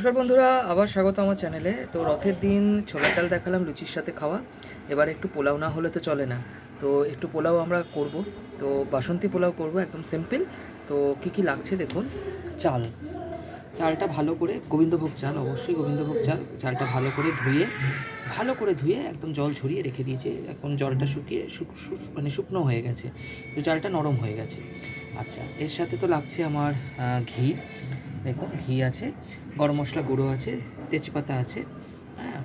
নমস্কার বন্ধুরা, আবার স্বাগত আমার চ্যানেলে। তো রথের দিন ছোলার ডাল দেখালাম, লুচির সাথে খাওয়া। এবার একটু পোলাও না হলে তো চলে না। তো একটু পোলাও আমরা করব। তো বাসন্তী পোলাও করব, একদম সিম্পল তো কি কি লাগছে দেখুন? চাল। চালটা ভালো করে, গোবিন্দভোগ চাল, অবশ্যই গোবিন্দভোগ চাল। চালটা ভালো করে ধুয়ে, ভালো করে ধুয়ে একদম জল ঝরিয়ে রেখে দিয়েছে। এখন জলটা শুকিয়ে শুক- শুক- মানে শুকনো হয়ে গেছে। তো চালটা নরম হয়ে গেছে। আচ্ছা এর সাথে তো লাগছে আমার ঘি। দেখুন ঘি আছে, গরম মশলা গুঁড়ো আছে, তেজপাতা আছে হ্যাঁ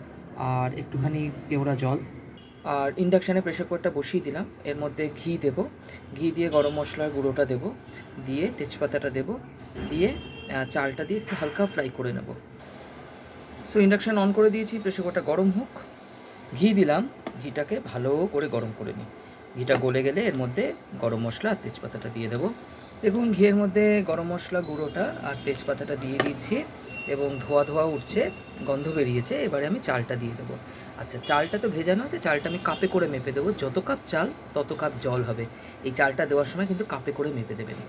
আর একটুখানি কেওড়া জল। আর ইন্ডাকশানে প্রেশার কুকারটা বসিয়ে দিলাম, এর মধ্যে ঘি দেব। ঘি দিয়ে গরম মশলার গুঁড়োটা দেব, দিয়ে তেজপাতাটা দেব, দিয়ে চালটা দিয়ে একটু হালকা ফ্রাই করে নেব। সো ইন্ডাকশান অন করে দিয়েছি প্রেশার কুকারটা গরম হোক। ঘি দিলাম, ঘিটাকে ভালো করে গরম করে নিই। ঘিটা গলে গেলে এর মধ্যে গরম মশলা আর তেজপাতাটা দিয়ে দেবো। দেখুন, ঘিয়ের মধ্যে গরম মশলা গুঁড়োটা আর তেজপাতাটা দিয়ে দিচ্ছি এবং ধোয়া ধোয়া উঠছে, গন্ধ বেরিয়েছে, এবারে আমি চালটা দিয়ে দেবো। আচ্ছা চালটা তো ভেজানো আছে, চালটা আমি কাপে করে মেপে দেবো। যত কাপ চাল, তত কাপ জল হবে। এই চালটা দেওয়ার সময় কিন্তু কাপে করে মেপে দেবেন।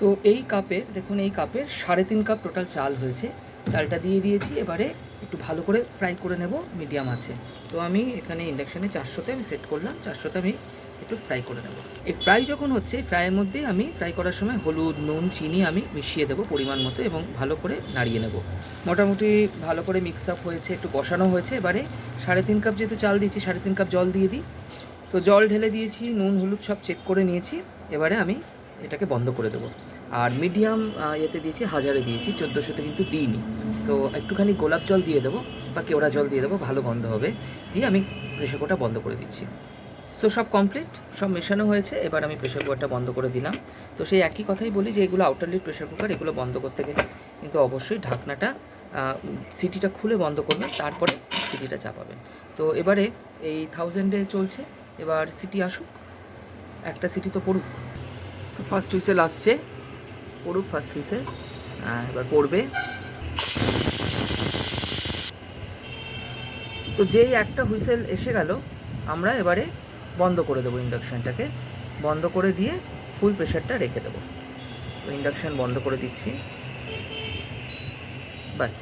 তো এই কাপের দেখুন, এই কাপের সাড়ে তিন কাপ টোটাল চাল হয়েছে। চালটা দিয়ে দিয়েছি, এবারে একটু ভালো করে ফ্রাই করে নেব, মিডিয়াম আছে। তো আমি এখানে ইন্ডাকশানে চারশোতে আমি সেট করলাম। চারশোতে আমি একটু ফ্রাই করে নেব। এই ফ্রাই যখন হচ্ছে ফ্রাইয়ের মধ্যে আমি ফ্রাই করার সময় হলুদ, নুন, চিনি আমি মিশিয়ে দেবো পরিমাণ মতো এবং ভালো করে নাড়িয়ে নেব। মোটামুটি ভালো করে মিক্স আপ হয়েছে, একটু বসানো হয়েছে। এবারে সাড়ে তিন কাপ যেহেতু চাল দিয়েছি, সাড়ে তিন কাপ জল দিয়ে দিই। তো জল ঢেলে দিয়েছি, নুন, হলুদ সব চেক করে নিয়েছি। এবারে আমি এটাকে বন্ধ করে দেবো। আর মিডিয়াম ইয়েতে দিয়েছি, হাজারে দিয়েছি, চোদ্দোশোতে কিন্তু দিইনি। তো একটুখানি গোলাপ জল দিয়ে দেবো, বা কেওড়া জল দিয়ে দেবো, ভালো গন্ধ হবে। দিয়ে আমি প্রেশার কুকারটা বন্ধ করে দিচ্ছি। সো সব কমপ্লিট সব মেশানো হয়েছে। এবার আমি প্রেশার কুকারটা বন্ধ করে দিলাম। তো সেই একই কথাই বলি যে, এগুলো আউটার লিড প্রেশার কুকার এগুলো বন্ধ করতে গেলে কিন্তু অবশ্যই ঢাকনাটা সিটিটা খুলে বন্ধ করবেন, তারপরে সিটিটা চাপাবেন। তো এবারে এই থাউজেন্ডে চলছে। এবার সিটি আসুক। একটা সিটি তো পড়ুক। তো ফার্স্ট হুইসেল আসছে। পড়ুক ফার্স্ট হুইসেল এবার পড়বে। তো যেই একটা হুইসেল এসে গেল, আমরা এবারে বন্ধ করে দেবো ইন্ডাকশানটাকে। বন্ধ করে দিয়ে ফুল প্রেশারটা রেখে দেবো। ইন্ডাকশান বন্ধ করে দিচ্ছি। বাস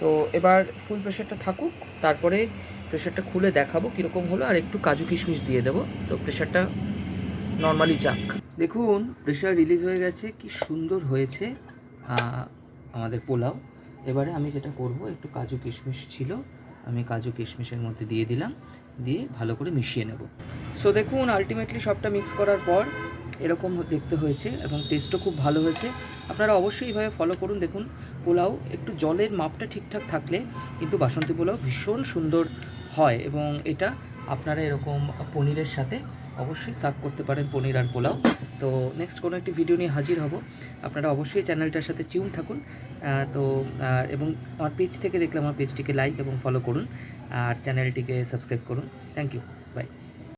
তো এবার ফুল প্রেশারটা থাকুক, তারপরে প্রেশারটা খুলে দেখাবো কীরকম হলো, আর একটু কাজু কিশমিশ দিয়ে দেবো। তো প্রেশারটা নর্মালি যাক। দেখুন, প্রেশার রিলিজ হয়ে গেছে, কি সুন্দর হয়েছে আমাদের পোলাও। এবারে আমি যেটা করব, একটু কাজু কিশমিশ ছিল, আমি কাজু কিশমিশের মধ্যে দিয়ে দিলাম। দিয়ে ভালো করে মিশিয়ে নেব। সো দেখুন আলটিমেটলি সবটা মিক্স করার পর এরকম দেখতে হয়েছে এবং টেস্টও খুব ভালো হয়েছে। আপনারা অবশ্যই এইভাবে ফলো করুন, দেখুন, পোলাও একটু জলের মাপটা ঠিকঠাক থাকলে কিন্তু বাসন্তী পোলাও ভীষণ সুন্দর হয় এবং এটা আপনারা এরকম পনিরের সাথে অবশ্যই সার্ভ করতে পারেন পনির আর পোলাও। তো নেক্সট কোনো একটি ভিডিও নিয়ে হাজির হব। আপনারা অবশ্যই চ্যানেলটার সাথে চিউন থাকুন। তো এবং আমার পেজ থেকে দেখলে আমার পেজটিকে লাইক এবং ফলো করুন। আর চ্যানেলটিকে সাবস্ক্রাইব করুন। Thank you